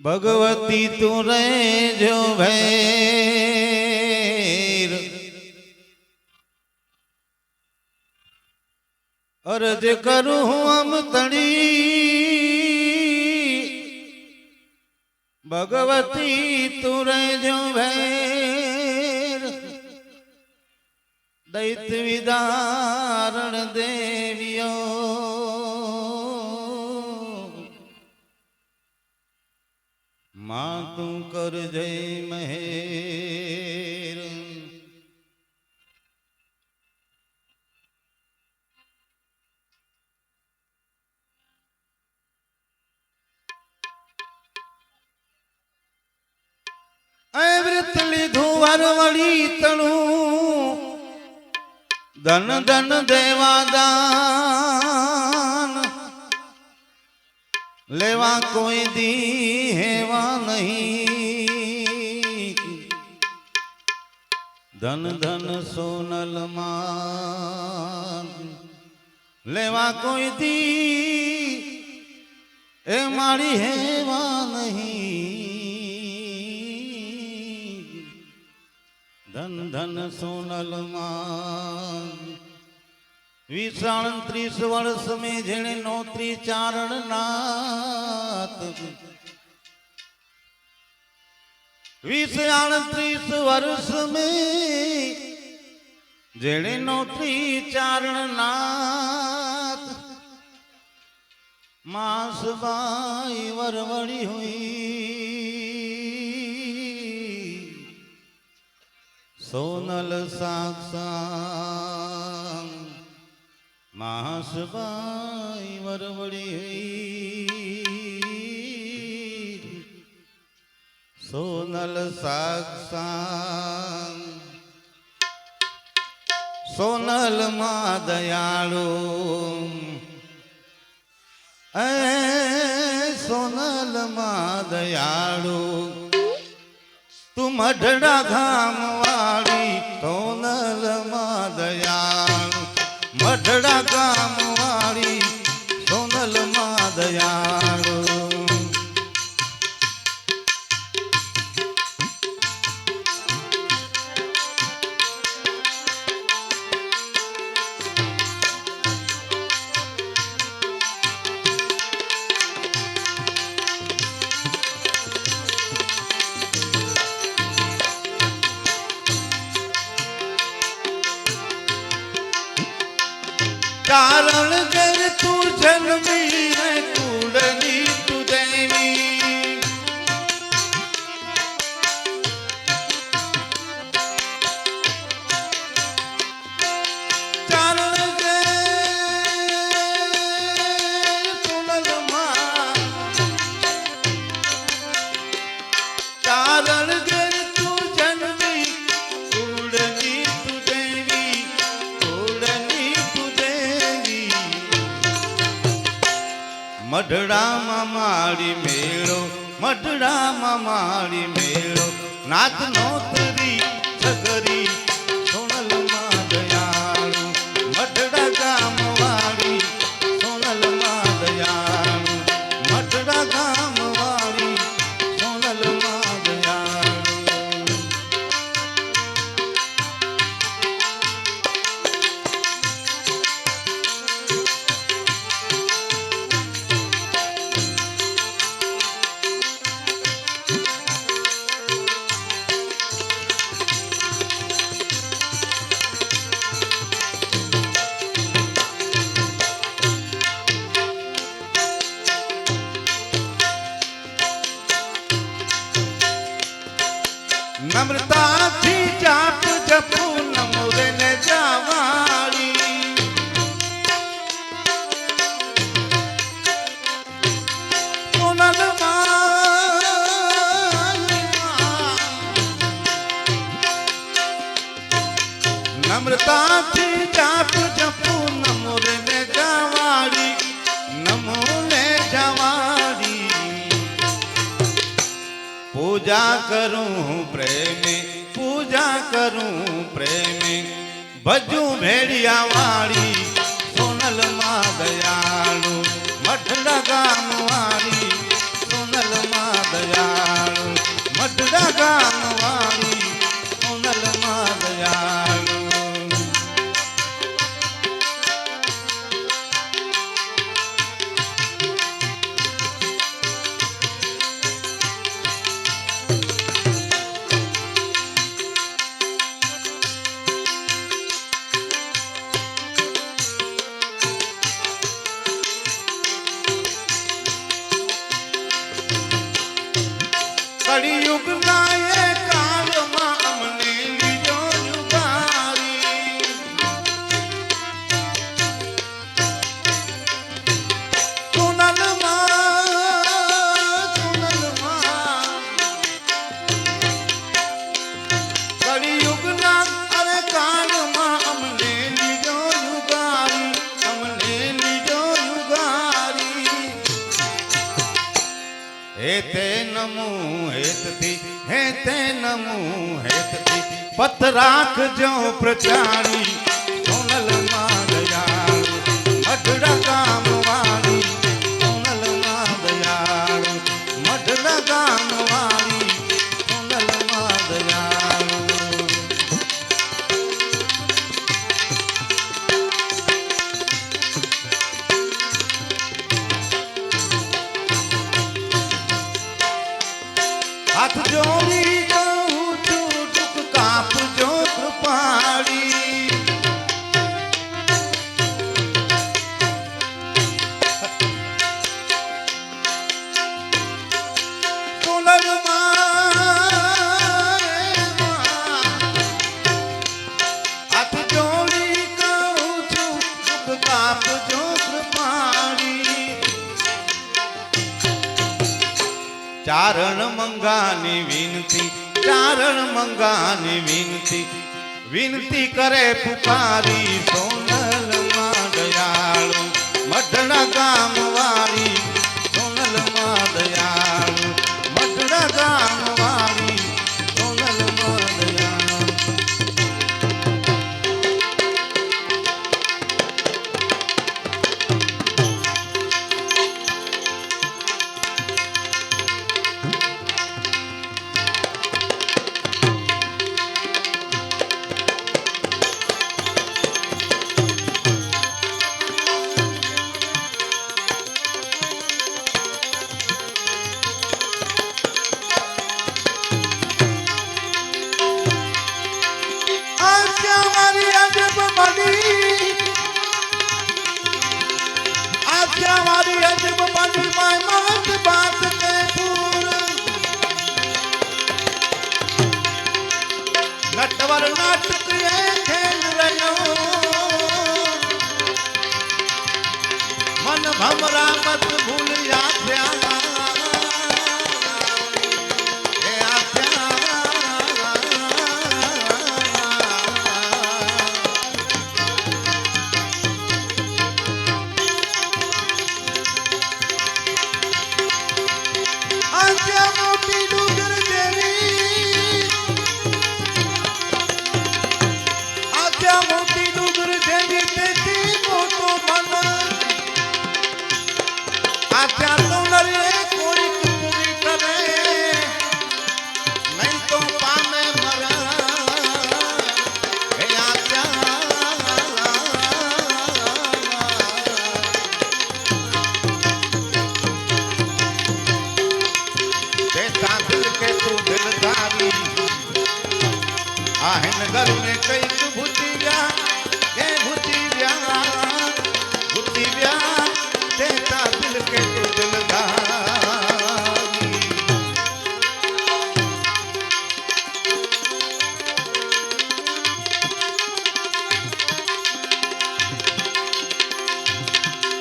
ભગવતી તું રેજો ભૈર અરજ કરું હું આમ તણી. ભગવતી તું રેજો ભૈર દૈત વિદારણ દેવ્યો માં તું કર જય મહેર. વ્રત લીધું વરવળી તણું ધન ધન દેવાદાન. લેવા કોઈ દી હેવા નહીં. ધન ધન સોનલ માન. લેવા કોઈ દી એ મારી હેવા નહીં. ધન ધન સોનલમાં વિષાણ ત્રીસ વર્ષ મેં જેણે નોતરી ચારણ નાથ વિષાણ ત્રીસ વર્ષ મેં જેણે નોતરી ચારણ નાથ માસ બાઈ વરવડી હુઈ. સોનલ સાક્ષા માસબાઈ વરવડી સોનલ સાક્ષા સોનલમાં દયાળુ. એ સોનલમાં દયાળુ. તું મઢડા ગામ મઢડા કારણ મઢડામાં મારી મેળો મઢડામાં મારી મેળો. નાથ નોતરી સગરી કરું પ્રેમી પૂજા કરું પ્રેમી. ભજું ભેડિયા વાળી નમું હેતથી હે તે નમું હેતથી. પત રાખજો પ્રચારી સોનલ મારયા અઢડા ચારણ મંગાની વિનતી ચારણ મંગાની વિનતી. વિનતી કરે પુકારી સોનલમાં દયાળુ મઢના ગામ કર્ણાટક મન ભમરા મત ભૂ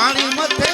પાણી મથે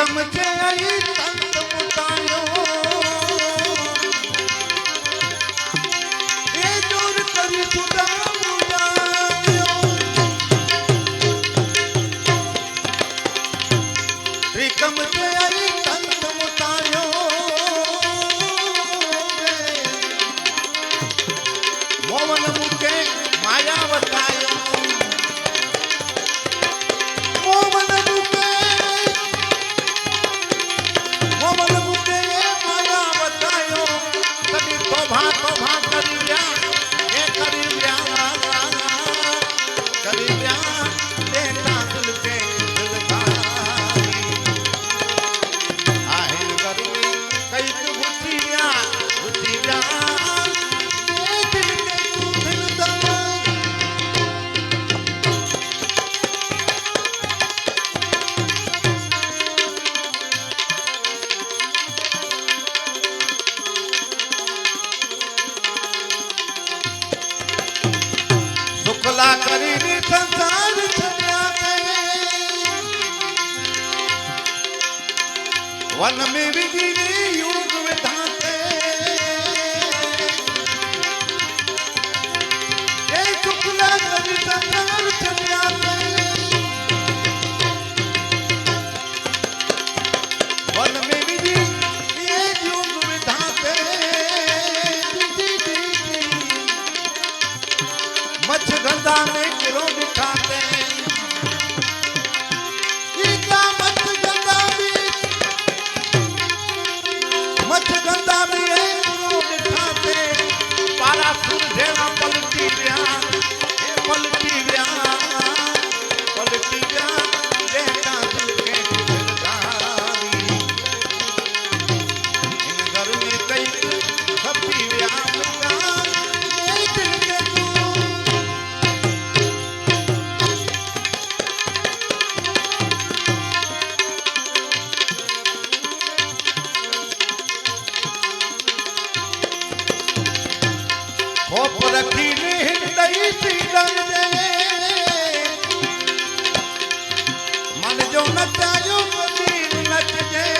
कम चई तंत मुतायो जो नचायो मुंहिंजी नचजे